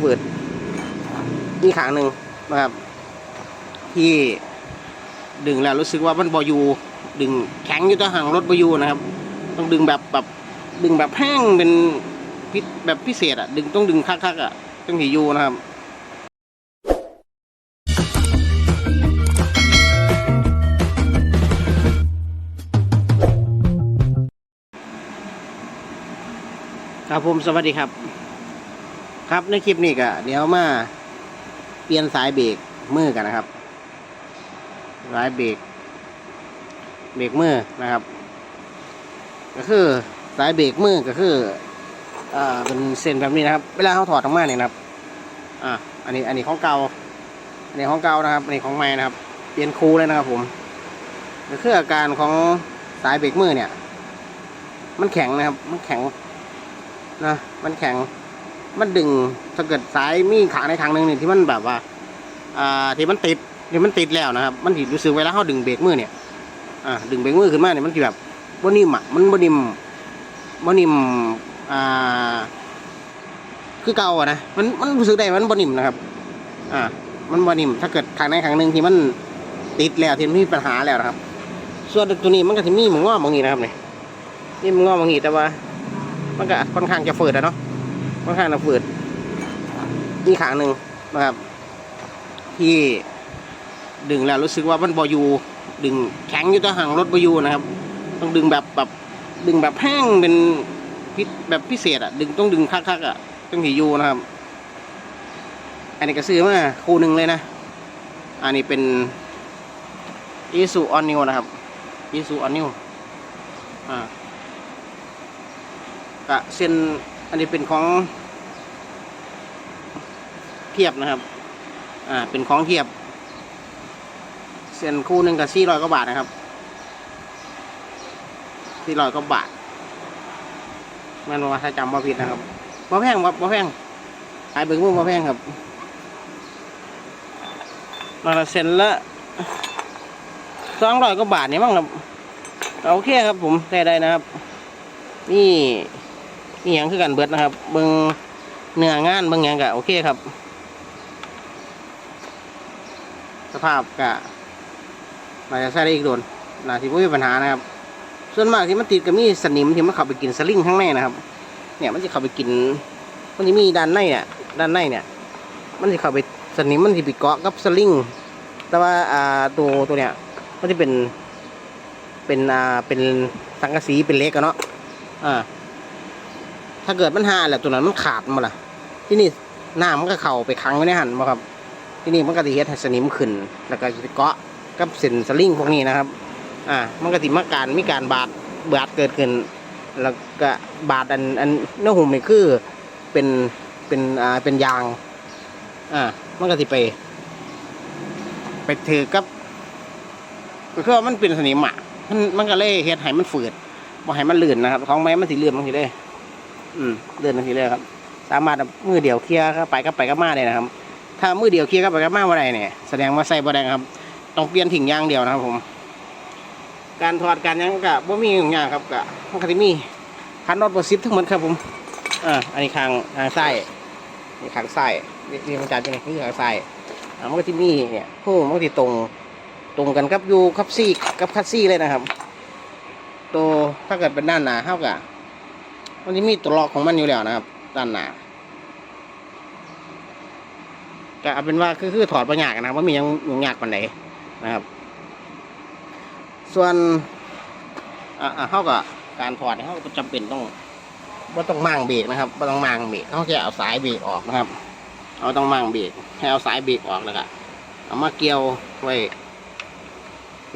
ฝืดมีขางหนึ่งนะครับที่ดึงแล้วรู้สึกว่ามันบอยูดึงแข็งอยู่ตัวห่างรถบอยูนะครับ ต้องดึงแบบแบบดึงแบบแห้งเป็นพิแบบพิเศษอะ ดึงต้องดึงคักๆอะต้องหิยูนะครับครับผมสวัสดีครับ ครับในคลิปนี้ก็เดี๋ยวมาเปลี่ยนสายเบรกมือกันนะครับ สายเบรกเบรกมือนะครับ ก็คือสายเบรกมือก็คืออ่าเป็นเส้นแบบนี้นะครับ เวลาเขาถอดออกมาเนี่ยนะครับ อ่าอันนี้อันนี้ของเก่าอันนี้ของเก่านะครับอันนี้ของใหม่นะครับ เปลี่ยนคูเลยนะครับ ผมก็คืออาการของสายเบรกมือเนี่ย มันแข็งนะครับ มันแข็งนะมันแข็ง มันดึงถ้าเกิดสายมีขางในขางหนึ่งนี่ที่มันแบบว่าอ่าที่มันติดที่มันติดแล้วนะครับ มันถิรู้สึกเวลาเขาดึงเบรกมือเนี่ยอ่าดึงเบรกมือขึ้นมาเนี่ยมันจะแบบบนิ่มอะมันบนิ่มบนิ่มอ่าคือเก่าอะนะมันมันรู้สึกได้ว่ามันบนิ่มนะครับ อ่า มันบนิ่มถ้าเกิดขางในขางหนึ่งที่มันติดแล้วที่มันมีปัญหาแล้วนะครับ ส่วนตัวนี้มันก็จะมีหมึงง้อมองนี้นะครับเนี่ยนี่หมึงง้อมองนี้แต่ว่า มันก็ค่อนข้างจะฝืดอะเนาะ ค่อนข้างจะฝืดมีขางหนึ่งนะครับ ที่ดึงแล้วรู้สึกว่ามันบอยูดึงแข็งอยู่ตัวห่างรถบอยูนะครับ ต้องดึงแบบแบบดึงแบบแห้งเป็นพิแบบพิเศษอะดึงต้องดึงคักๆอะต้องหิยูนะครับ อันนี้ก็ซื้อมาคู่หนึ่งเลยนะ อันนี้เป็นอีซูออนนิวนะครับอีซูออนนิวอ่ากะเส้นอันนี้เป็นของ เทียบนะครับ อ่า เป็นของเทียบ เส้นคู่หนึ่งกับสี่ร้อยกว่าบาทนะครับสี่ร้อยกว่าบาทมันว่าถ้าจำว่าผิดนะครับบ่แพงครับบ่แพงขายเบิ่งมือบ่แพงครับมาละเส้นละสองร้อยกว่าบาทนี่มั้งครับโอเคครับผมได้ได้นะครับ นี่นี่ยังคือกันเบิดนะครับ เบิงเนื้องานเบิงยังกะโอเคครับ สภาพกะมาจะใช้ได้อีกโดนนาที่ไม่มีปัญหานะครับ ส่วนมากที่มันติดก็มีสนิมที่มันเข้าไปกินสลิงข้างในนะครับ เนี่ยมันจะเข้าไปกิน มันจะมีด้านในเนี่ยด้านในเนี่ย มันจะเข้าไปสนิมมันจะไปเกาะกับสลิงแต่ว่าอ่าตัวตัวเนี้ยมันจะเป็นเป็นอ่าเป็นสังกะสีเป็นเล็กอะเนาะอ่าถ้าเกิดมันหาแหละตัวนั้นมันขาดมาล่ะ ที่นี่น้ำมันก็เข้าไปขังไว้ในหันมาครับ ที่นี่มันก็จะเฮ็ดให้สนิมขึ้น แล้วก็จะเกาะกับเส้นสลิงพวกนี้นะครับ อ่า มันก็สิมาการมีการบาดบาดเกิดขึ้น แล้วก็บาดอันอันเนื้อหุ่มนี่คือเป็นเป็นอ่าเป็นยาง อ่า มันก็สิไป ไปถือกับก็คือว่ามันเป็นสนิมอะมันมันก็เลยเฮ็ดให้มันฝืดบ่ให้มันลื่นนะครับของไม้มันสิลื่อนบางทีได้อืมเดินทันทีเลยครับ สามารถเมือเดียวเคลียร์เข้าไปก็ไปก็มาเลยนะครับ ถ้ามือเดียวเคลียร์เข้าไปก็มาว่าไรเนี่ยแสดงว่าใส่บ่ได้ครับ ต้องเปลี่ยนถิ่งยางเดียวนะครับผม การถอดการยังกะบ่มีอย่างาครับกะมันก็สิมีคันน็อตบ่ซิปทั้งหมดครับผมอ่าอันนี้ข้างข้างซ้นี่ข้างซ้นี่นี่มันจัดยังไงนี่ข้างซ้ายอ่ามันก็ที่มีเนี่ยโอ้มันก็ที่ตรงตรงกันกับยูคับซี่กับคัสซี่เลยนะครับ ตัวถ้าเกิดเป็นด้านหน้าเท่ากับมันจะมีตัวล็อกของมันอยู่แล้วนะครับ ด้านหน้า ก็เอาเป็นว่าคือคือถอดปัญญากนะครับว่ามียังยังยากปันไหนนะครับ ส่วนอ่าเท่ากับการถอดเขาก็จำเป็นต้องว่าต้องมั่งเบรกนะครับว่าต้องมั่งเบรกเขาจะเอาสายเบรกออกนะครับ เอาต้องมั่งเบรกให้เอาสายเบรกออกแล้วก็เอามาเกี่ยวไว้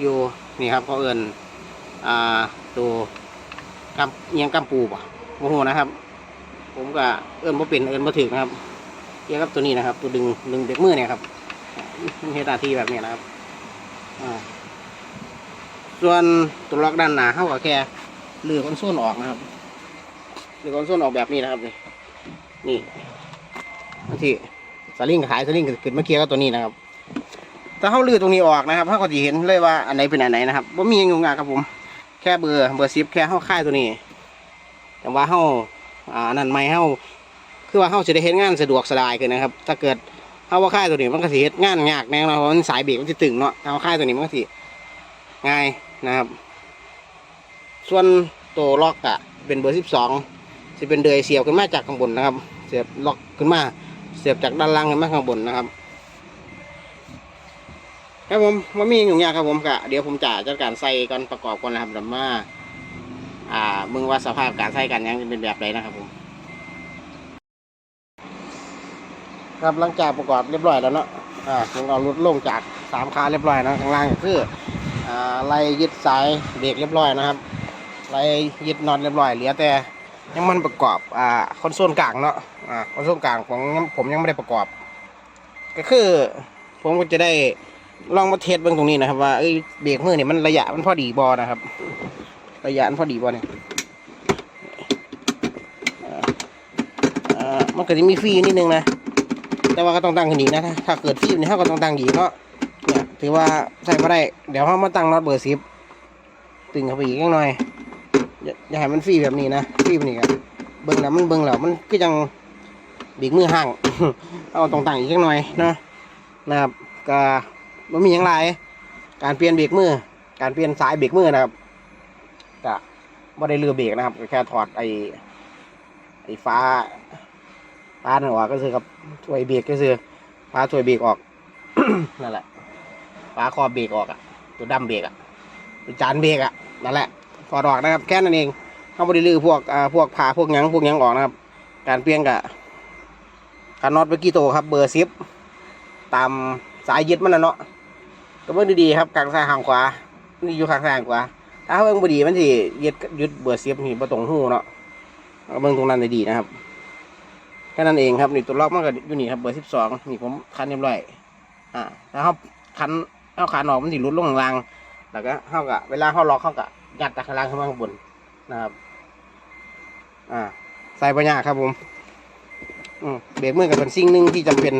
อยู่นี่ครับเขาเอินอ่าตัวกำเอียงกำปูป่ะโอ้โหนะครับ ผมก็เอือนบ่เป็นเอือนบ่ถึงนะครับ เกี่ยวกับตัวนี้นะครับ ตัวดึงดึงเด็กมือเนี่ยครับมันเฮ็ดหน้าที่แบบนี้นะครับส่วนตัวล็อกด้านหน้าเข้าก็แค่เลือคอนโซลออกนะครับเลือคอนโซลออกแบบนี้นะครับนี่นี่บางทีสลิงขายสลิงขึ้นมาเคลียร์กับตัวนี้นะครับถ้าเข้าเลือตรงนี้ออกนะครับเขาก็จะเห็นเลยว่าอันไหนเป็นอันไหนนะครับว่ามีอย่างยุ่งากครับผม แค่เบอร์เบอร์ซิปแค่เข้าค่ายตัวนี้ แต่ว่าเฮาอ่านั่นไม่เฮา คือว่าเฮาสิได้เฮ็ดงานสะดวกสบายขึ้นนะครับ ถ้าเกิดเฮาว่าค่ายตัวนี้มันก็สิเฮ็ดงานยากแน่นอนเพราะมันสายเบรกมันสิตึงเนาะถ้าเอาค่ายตัวนี้มันก็สิง่ายนะครับ ส่วนตัวล็อกอะเป็นเบอร์ 12สิเป็นเดือยเสียบขึ้นมาจากข้างบนนะครับ เสียบล็อกขึ้นมา เสียบจากด้านล่างขึ้นมาข้างบนนะครับครับผมมามีอย่างยากครับผมกะเดี๋ยวผมจะจัดการใส่ก่อนประกอบก่อนนะครับเดี๋ยวมาอ่ามึงว่าสภาพการใส่กันยังเป็นแบบไหนนะครับผม ครับหลังจากประกอบเรียบร้อยแล้วเนาะอ่าผมเอารถลงจากสามขาเรียบร้อยนะข้างล่างก็คืออ่าไล่ยึดสายเบรกเรียบร้อยนะครับไล่ยึดน็อตเรียบร้อยเหลือแต่ยังมันประกอบอ่าคอนโซลกลางเนาะอ่าคอนโซลกลางของผมยังไม่ได้ประกอบ ก็คือ ผมก็จะได้ลองมาเทสเบื้องตรงนี้นะครับ ว่าเอ้ยเบรกมือเนี่ยมันระยะมันพอดีบอนะครับ ระยะมันพอดีบอเนี่ยอ่ามันก็จะมีฟรีนิดนึงนะ แต่ว่าก็ต้องตั้งกันดีนะ ถ้าเกิดฟรีเนี่ยเขาก็ต้องตั้งดีเนาะเนี่ยถือว่าใส่มาได้ เดี๋ยวเขามาตั้งน็อตเบอร์สิบตึงเข้าไปอีกนิดหน่อยอย่าให้มันฟรีแบบนี้นะฟรีแบบนี้ครับเบิ้งแล้วมันเบิ้งแล้วมันก็ยังบรกมือห่างเอาต้องตั้งอีกนิดหน่อยเนาะนะครับก็มันมีอย่างไรการเปลี่ยนเบรกมือ การเปลี่ยนสายเบรกมือนะครับก็ไม่ได้เรือเบรกนะครับแค่ถอดไอ้ไอ้ฟ้า ปาดออกก็คือกับถ้วยเบรกก็คือปาถ้วยเบรกออกนั่นแหละปาคอเบรกออกอะ ตัวดำเบรกอะตัวจานเบรกอะนั่นแหละถอดออกนะครับแค่นั้นเองเขาบริลือพวกอ่าพวกผ่าพวกยังพวกยังออกนะครับ การเปลี่ยนกับการน็อตเมื่อกี้โตครับ เบอร์ซิปตามสายยึดมันนะเนาะก็เบิ่งดีๆครับข้างซ้ายข้างขวา นี่อยู่ข้างซ้ายข้างขวาถ้าเบิ่งบดีมันสิยึดยึดเบอร์ซิปนี่ประตรงหูเนาะเอาเบิ่งตรงนั้นดีๆนะครับ แค่นั้นเองครับนี่ตัวล็อกมันก็อยู่นี่ครับเบอร์สิบสองนี่ผมคันเรียบร้อยอ่าแล้วเขาคันเขาคันออกมันสิรุดลงข้างล่างแล้วก็เขากะเวลาเขาล็อกเขากะยัดจากข้างล่างขึ้นมาข้างบนนะครับ อ่า ใส่ปัญญาครับผมอืมเบรกมือกับเป็นสิ่งหนึ่งที่จำเป็น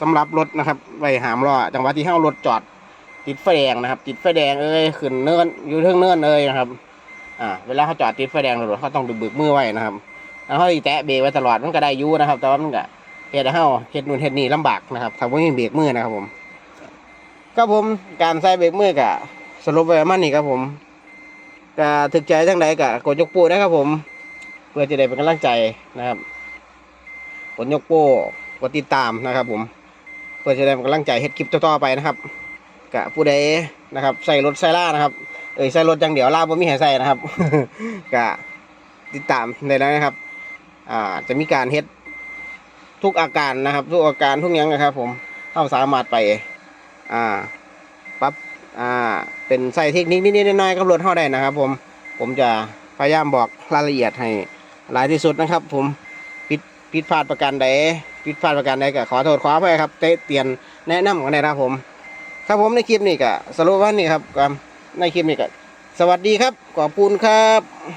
สำหรับรถนะครับไว้หามล้อจังหวะที่เขารถจอด ติดไฟแดงนะครับ ติดไฟแดงเอ้ยขึ้นเนินอยู่เทิงเนินเอ้ยนะครับ อ่า เวลาเขาจอดติดไฟแดงรถเขาต้องดึงเบิกมือไว้นะครับ แล้วเขาอีแตะเบรกไว้ตลอดมันก็ได้อยู่นะครับ แต่ว่ามันก็เฮ็ดให้เฮาเฮ็ดนู่นเฮ็ดนี่ลำบากนะครับถ้าบ่มีเบรกมือนะครับผมก็ผมการใส่เบรกมือก็สรุปไว้ประมาณนี้ครับผมก็ถึกใจจังใดก็กดยกป้นะครับผม เพื่อจะได้เป็นกำลังใจนะครับกดยกโป้กดติดตามนะครับ ผม เพื่อจะได้เป็นกำลังใจเฮ็ดคลิปต่อๆไปนะครับกะผู้ใดนะครับใส่รถใส่ล่านะครับเอ้ยใส่รถจังเดี๋ยวล่าบ่มีให้ใส่นะครับกะติดตามได้แล้วนะครับ อ่าจะมีการเฮ็ดทุกอาการนะครับ ทุกอาการทุกอย่างนะครับผมเข้าสามารถไป อ่าปรับอ่า เป็นใส่เทคนิคนิดๆน้อยๆกับรถเข้าได้นะครับ ผมผมจะพยายามบอกรายละเอียดให้หลายที่สุดนะครับ ผมผิดผิดพลาดประการใดผิดพลาดประการใดก็ขอโทษขออภัยครับเตะเตียนแนะนำกันนะครับผม ครับผมในคลิปนี้ก็สรุปว่านี่ครับในคลิปนี้ก็สวัสดีครับขอบคุณครับ